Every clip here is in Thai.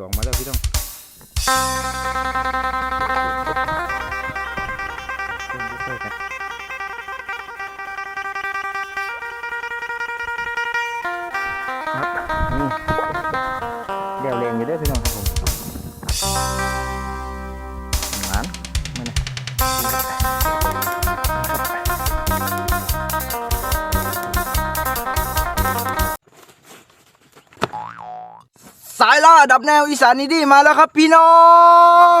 สองมาแล้วพี่ต้อง ล่าดับแนวอีสานนี่ดีมาแล้วครับพี่น้อง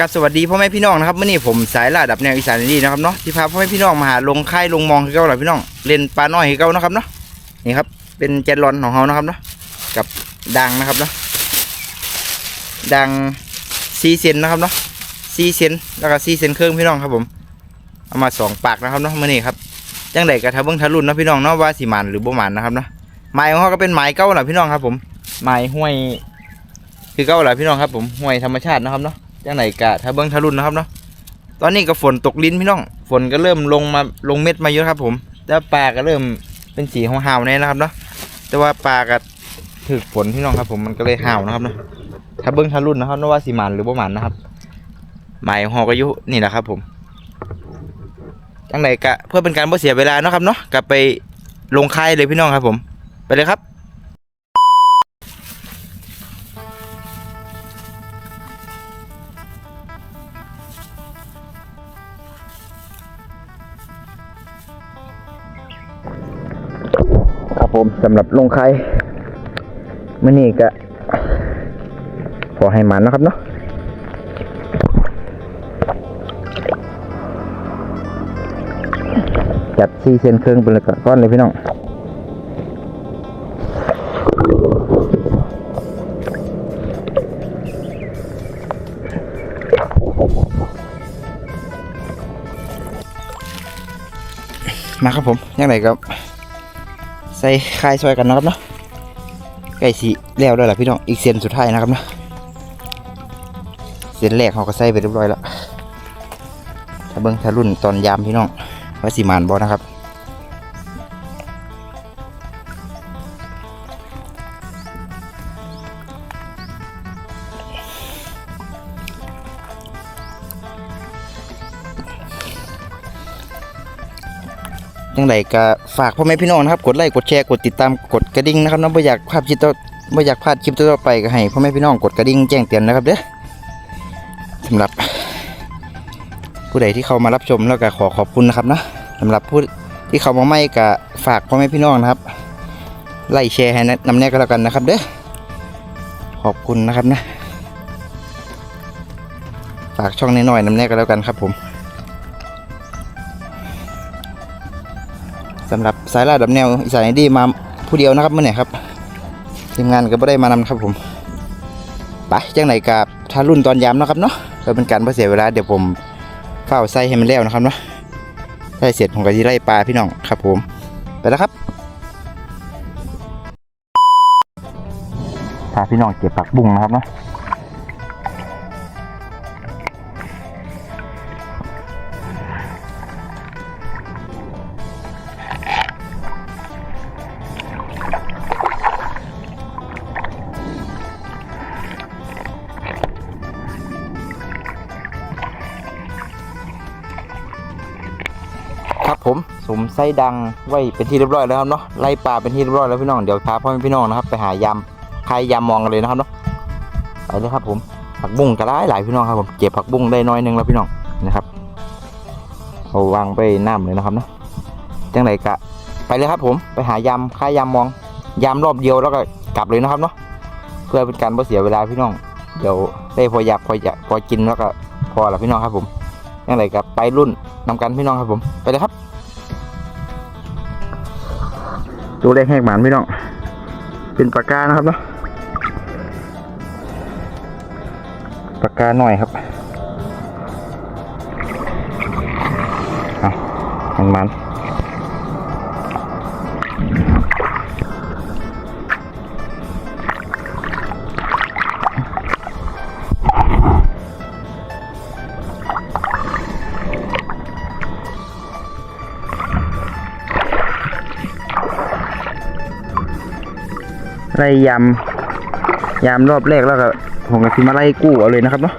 กับสวัสดีพ่อแม่พี่น้องนะครับเมื่อนี้ผมสายล่าดับแนวอีสานนี่นะครับเนาะที่พาพ่อแม่พี่น้องมาหาลงค่ายลงมองให้เก้าหล่ะพี่น้องเล่นปลาน้อยให้เก้านะครับเนาะนี่ครับเป็นแจนลอนของเขานะครับเนาะกับดังนะครับเนาะดังซีเซนนะครับเนาะซีเซนแล้วก็ซีเซนเครื่องพี่น้องครับผมเอามาสองปากนะครับเนาะเมื่อนี้ครับจังไดกระทะเบิ้งทะลุนนะพี่น้องเนาะว่าสีมันหรือบ่มันนะครับเนาะไม้ของเขาก็เป็นไม้เก้าหล่ะพี่น้องครับผมไม้ห้วยคือเก้าหล่ะพี่น้องครับผมห้วยธรรมชาตินะครับเนาะ จังไหนกะถ้าเบิ้งทะลุนนะครับเนาะตอนนี้ก็ฝนตกลิ้นพี่น้อง ฝนก็เริ่มลงมาลงเม็ดมาเยอะครับ ผมแล้วปลาก็เริ่มเป็นสีห่าวๆแน่นะครับเนาะแต่ว่าปลาก็ถึกฝนพี่น้องครับ ผมมันก็เลยห่าวนะครับเนาะถ้าเบิ้งทะลุนนะครับนว่าสีมันหรือบ่มันนะครับหมายหอกอายุนี่แหละครับ ผมจังไหนกะเพื่อเป็นการบ่เสียเวลาเนาะครับเนาะกลับไปลงค่ายเลยพี่น้องครับ ผม ไปเลยครับ ผมสำหรับลงไข่มื่อนี้ก็ขอให้มันนะครับเนาะจัดซีเซนเครื่องเป็นเลยก้อนเลยพี่น้องมาครับผมยังไงครับ ใส่คายซอยกันนะครับเนาะใกล้สีแล้วด้วยล่ะพี่น้องอีกเส้นสุดท้ายนะครับเนาะเส้นแรกเขาก็ใส่ไปเรียบร้อยแล้วถ้าเบิ้งถ้ารุ่นตอนยามพี่น้องว่าสีมานบอนะครับ ยังไงก็ฝากพ่อแม่พี่น้องนะครับกดไลค์กดแชร์กดติดตามกดกระดิ่งนะครับเนาะไม่อยากพลาดคลิปต่อไม่อยากพลาดคลิปต่อไปก็ให้พ่อแม่พี่น้องกดกระดิ่งแจ้งเตือนนะครับเด้อสำหรับผู้ใดที่เข้ามารับชมแล้วก็ขอขอบคุณนะครับนะสำหรับผู้ที่เข้ามาไม่ก็ฝากพ่อแม่พี่น้องนะครับ ไล่แชร์ให้นำแน่ก็แล้วกันนะครับ เด้อขอบคุณนะครับนะ ฝากช่องน้อยๆนำแน่ก็แล้วกันครับผม สำหรับสายล่าดับแนวอีสานดีมาผู้เดียวนะครับเมื่อไหร่ครับทีมงานก็ไม่ได้มานำครับผมไปจังไหนกับทารุ่นตอนยามนะครับเนาะเพื่อเป็นการไม่เสียเวลาเดี๋ยวผมเฝ้าใส่ให้มันแล้วนะครับเนาะได้เสร็จผมก็จะไล่ปลาพี่น้องครับผมไปแล้วครับพาพี่น้องเก็บผักบุ้งนะครับเนาะ ครับผมสมไส้ดังไว้เป็นที่เรียบร้อยแล้วครับเนาะไล่ปลาเป็นที่เรียบร้อยแล้วพี่น้องเดี๋ยวพาพ่อแม่พี่น้องนะครับ ไปหายำใครยำมองกันเลยนะครับเนาะไปเลยครับผมผักบุ้งกระไรหลายพี่น้องครับผมเก็บผักบุ้งได้น้อยหนึงแล้วพี่น้องนะครับเอาวางไปน้ำเลยนะครับเนาะจังไรกะไปเลยครับผมไปหายำค่ายยำมองยำรอบเดียวแล้วก็กลับเลยนะครับเนาะเพื่อเป็นการไม่เสียเวลาพี่น้อง เดี๋ยวได้พออยากพออยากพอกินแล้วก็พอละพี่น้องครับผม จังไรกับไปรุ่นนำกันพี่น้องครับผมไปเลยครับ ตัวเล็กแหกหมานพี่น้อง เป็นปากกานะครับเนาะปากกาหน่อยครับเอาแหกหมัน ไล่ยามยามรอบแรกแล้วก็ผมก็สิมาไล่กู้เอาเลยนะครับเนาะ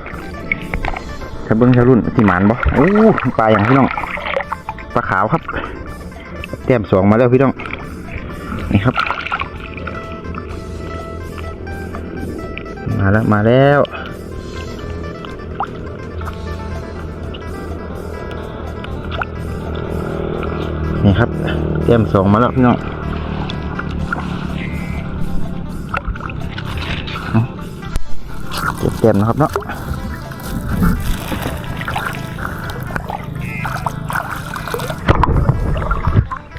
ถ้าเบิ้งชารุ่นสิหมานบ่โอ้ปลาอย่างพี่น้องปลาขาวครับแต้มสองมาแล้วพี่น้องนี่ครับ มาแล้วมาแล้วนี่ครับแต้มสองมาแล้วพี่น้อง เก็บแต้มนะครับเนาะ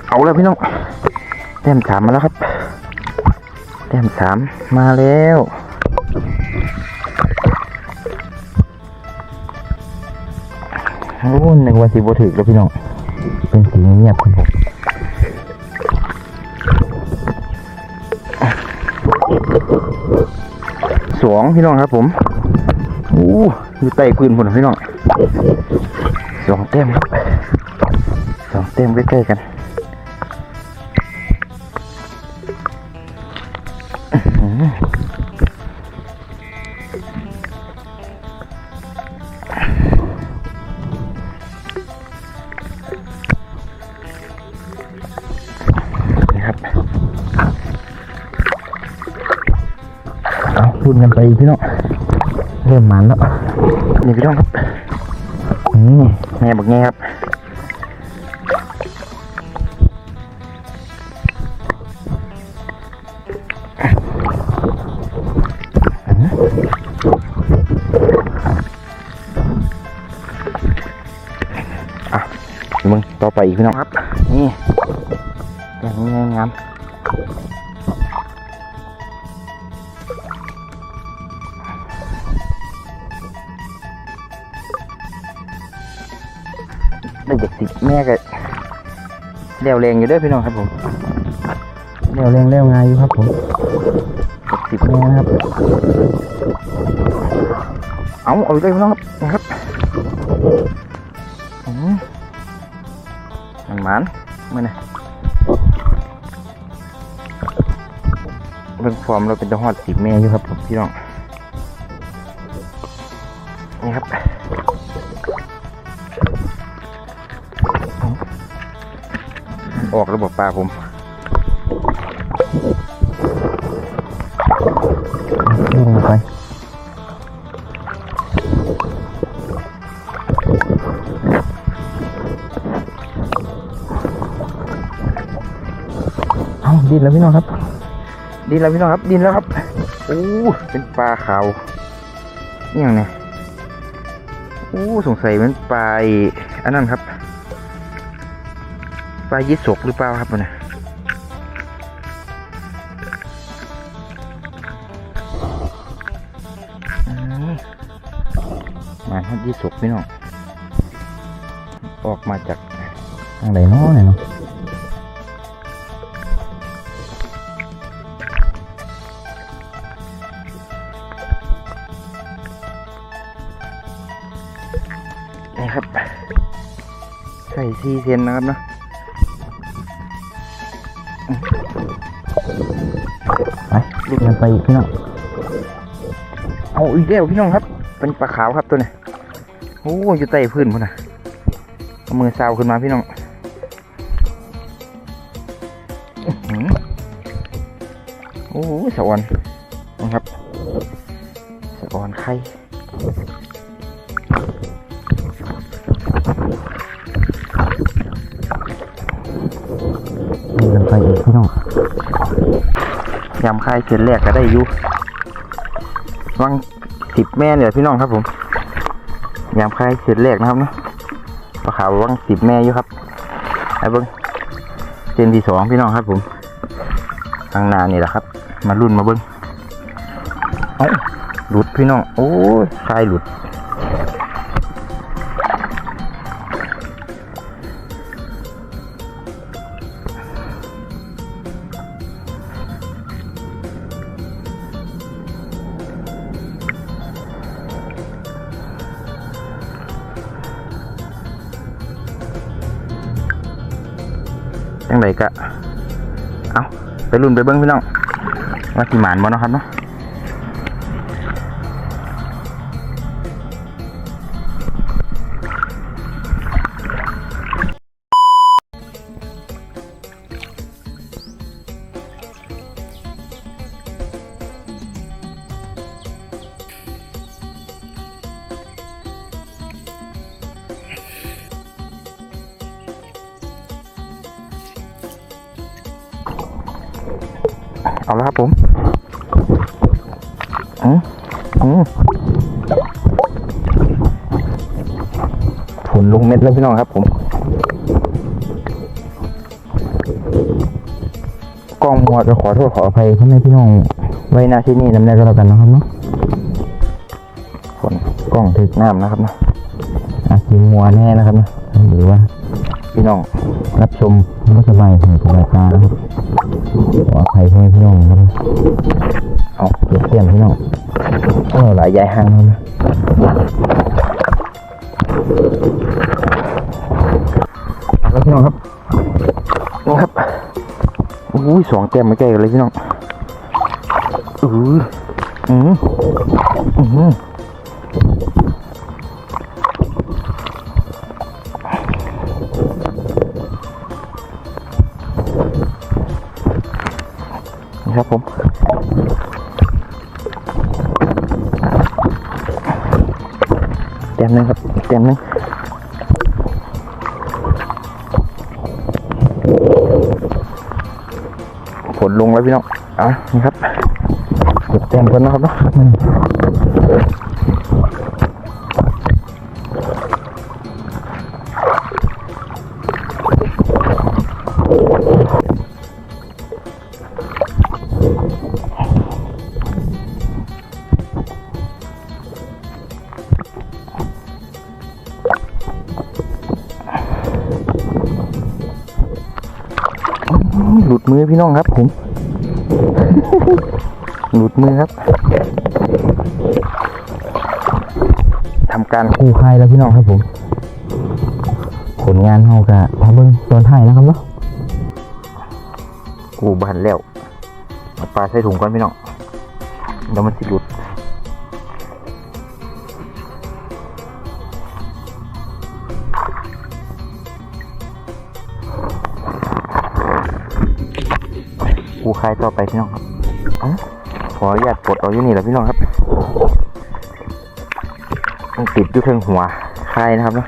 เอาแล้วพี่น้องแต้มสามมาแล้วครับแต้มสามมาแล้วโอ้นึกว่าสิบ่ถึกแล้วพี่น้องเป็นสีเงียบคุณผมสองพี่น้องครับผม อ้อยู่ใต้พื้นผมพี่น้องสองเต็มครับสองเต็มใกล้ๆกันอื้อหือนี่ครับเอารุ่นกันไปพี่น้อง ริ่มมันแล้วนี่พี่น้องครับนี่แม่บอกไงครับอะมึงต่อไปอีกพี่น้องครับ นี่อย่างนี้งาม ม่ก็เลี้ยวแรงอยู่เด้วยพี่น้องครับผมเลี้ยวแรงเลี้ยวง่ายอยู่ครับผมจากสิบแม่นะครับ เอาเอาเลยพี่น้องครับนะครับอืมมันหมันมื่อนะเรื่องฟอร์มเราเป็นตัวหอดสิบแม่อยู่ครับผมพี่น้องนี่ครับ ออกระบบปลาผมลงไปเอาดินแล้วพี่น้องครับ ดินแล้วพี่น้องครับ ดินแล้วครับโอ้เป็นปลาขาวนี่อย่างเนี้ยโอ้สงสัยมันปลาไอ้อันนั้นครับ ปลายิสกหรือเปล่าครับมันน่ะมาฮอดยิสกพี่น้องออกมาจากทางไหนเนาะเนี่ยเนาะนี่ครับ ใส่ซีเซนนะครับเนาะ ไปพี่น้อง เอาอีกแล้วพี่น้องครับ เป็นปลาขาวครับตัวนี้โอ้อยู่ใต้พื้นพุ่นนะเอามือซาวขึ้นมาพี่น้องอื้อหือโอ้สะออนนะครับสะออนไข่มีกันไปอีกพี่น้อง ยำคายเส้นแรกก็ได้อยู่วังสิบแม่เนี่ยพี่น้องครับผมยำคายเส้นแรกนะครับเนาะปลาขาววังสิบแม่อยู่ครับไอ้เบิ้งเส้นที่สองพี่น้องครับผมทางหนานี่แหละครับ มารุ่นมาเบิ้งเอ้าหลุดพี่น้อง โอ้ยคายหลุด จังไรกะเอาไปรุ่นไปเบิ้งพี่น้องว่าที่หมานบ่เนาะครับเนาะ เอาละครับผมอืมอืมผลลงเม็ดแล้วพี่น้องครับผม กล้องมัวจะขอโทษขออภัยพ่อแม่พี่น้อง ไว้หน้าที่นี่น้ำแน่ก็แล้วกันนะครับเนาะฝนกล้องถึกน้ำนะครับเนาะอาจจะมัวแน่นะครับเนาะหรือว่า พี่น้องรับชมไม่สบายหูสบายตานะครับขออภัยให้พี่น้องครับเอาเก็บเสียมพี่น้องโอ้หลายยายห่างแล้วนะแล้วพี่น้องครับนี่ครับอุ้ยสองแต้มไม่ใกล้เลยพี่น้องอืออืออือ ครับผมเต็มนึงครับเต็มนึงผลลงแล้วพี่น้องอะนี่ครับเก็บแต้มกันนะครับเนาะ มือพี่น้องครับ ผม หลุดมือครับทำการคู่ค่ายแล้วพี่น้องครับผม ผลงานเฮากะพาเบิ้งตอนท้ายนะครับเนาะกูบันแล้วเอาปลาใส่ถุงก่อนพี่น้องเดี๋ยวมันสิหลุด คายต่อไปพี่น้องครับเอ้าขออนุญาตปลดเอาอยู่นี่แหละพี่น้องครับต้องติดอยู่เทิงหัวคายนะครับเนาะ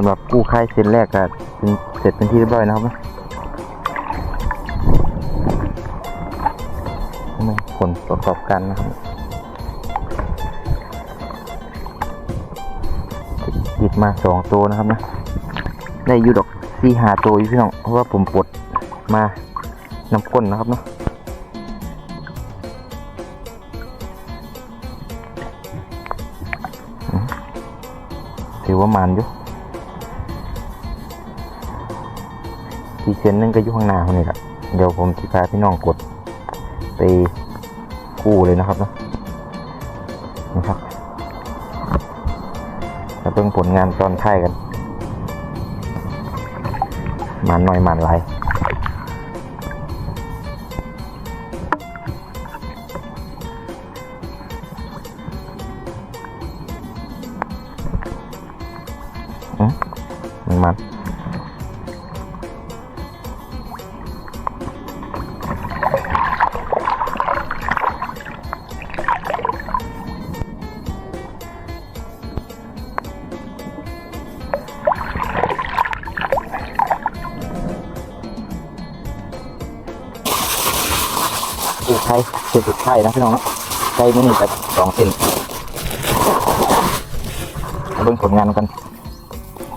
สำหรับกู้ค่ายเซ็นแรกก็เป็นเสร็จเป็นที่เรียบร้อยนะครับเนาะนี่ผลประกอบการนะครับหยิบมาสองตัวนะครับนะ ได้ยูดอกสี่หาตัวอยู่พี่น้อง เพราะว่าผมปลดมานำก้นนะครับเนาะถือว่ามันอยู่ อีกเส้นนึงก็อยู่ข้างหน้าคนนี้แหละเดี๋ยวผมจะพาพี่น้องกดไปกู้เลยนะครับเนาะนะครับแล้วเพิ่งผลงานตอนไทยกันมันหน่อยมันหลาย เส้นสุดท้ายนะพี่น้องเนาะใช้มือนี่กับสองเส้นมาเบิ่งผลงานกัน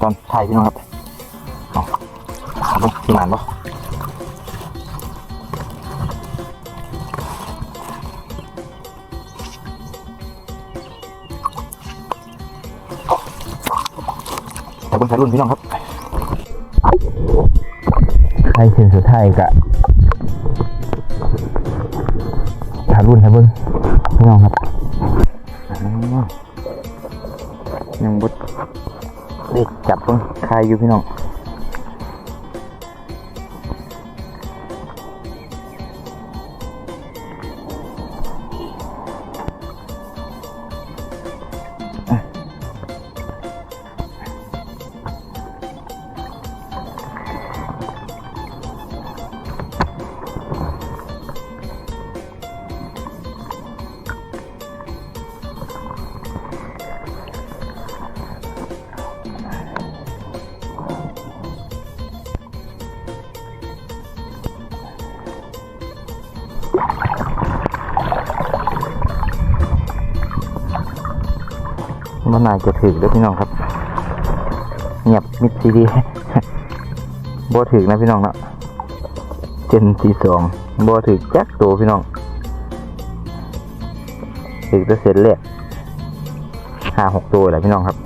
ตอนถ่ายพี่น้องครับเอาเอาเบิ่งที่หมานปะเอาเบิ่งสายรุ่นพี่น้องครับใครเส้นสุดท้ายกะ รุ่นสายเบิ่งพี่น้องครับยังบดเด็กจับเพิ่งคายอยู่พี่น้อง มันน่าจะถึกด้วยพี่น้องครับ เงียบมิดซีดีบ่ถึกนะพี่น้องเนาะเจนที่สองบ่ถึกจักตัวพี่น้องถึกจะเสร็จเลยห้าหกตัวแหละพี่น้องครับ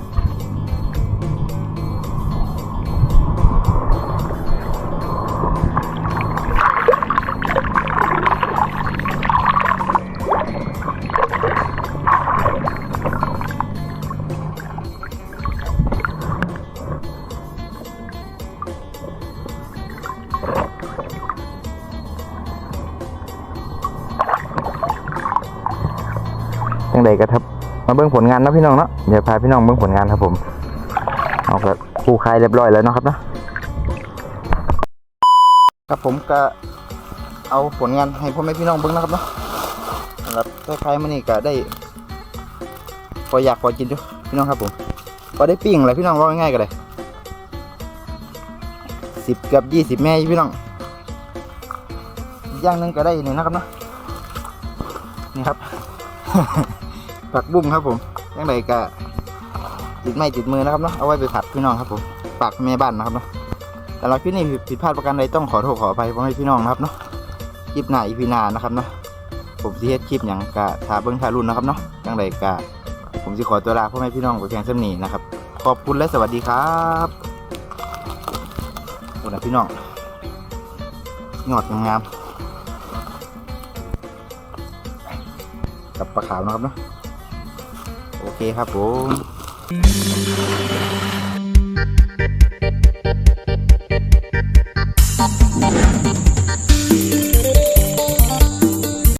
ใดก็ครับ มาเบิ่งผลงานนะพี่น้องเนาะเดี๋ยวพาพี่น้องเบิ่งผลงานครับผมเอาก็ปูคายเรียบร้อยแล้วนะครับนะครับผมก็เอาผลงานให้พ่อแม่พี่น้องเบิ่งนะครับเนาะสำหรับคล้ายๆมันนี่ก็ได้พออยากพอกินอยู่พี่น้องครับผมพอได้ปิ้งเลยพี่น้องว่าง่ายๆก็เลยสิบกับยี่สิบแม่พี่น้องย่างหนึงก็ได้นี่นะครับเนาะนี่ครับ ผักบุ้งครับผมยังไงก็ติดไม้ติดมือนะครับเนาะเอาไว้ไปผัดพี่น้องครับผมฝากแม่บ้านนะครับเนาะแต่เราคลิปนี้ผิดพลาดประการใดต้องขอโทษขออภัยพ่อแม่พี่น้องนะครับเนาะคลิปหน้าอีพีหน้านะครับเนาะผมสิเฮ็ดคลิปอย่างกะถาเบิ้งทารุ่นนะครับเนาะยังไงก็ผมจะขอตัวลาพ่อแม่พี่น้องไปเพียงเท่านี้นะครับขอบคุณและสวัสดีครับคุณนะพี่น้องยอดงามกับปลาขาวนะครับเนาะ เคครับผม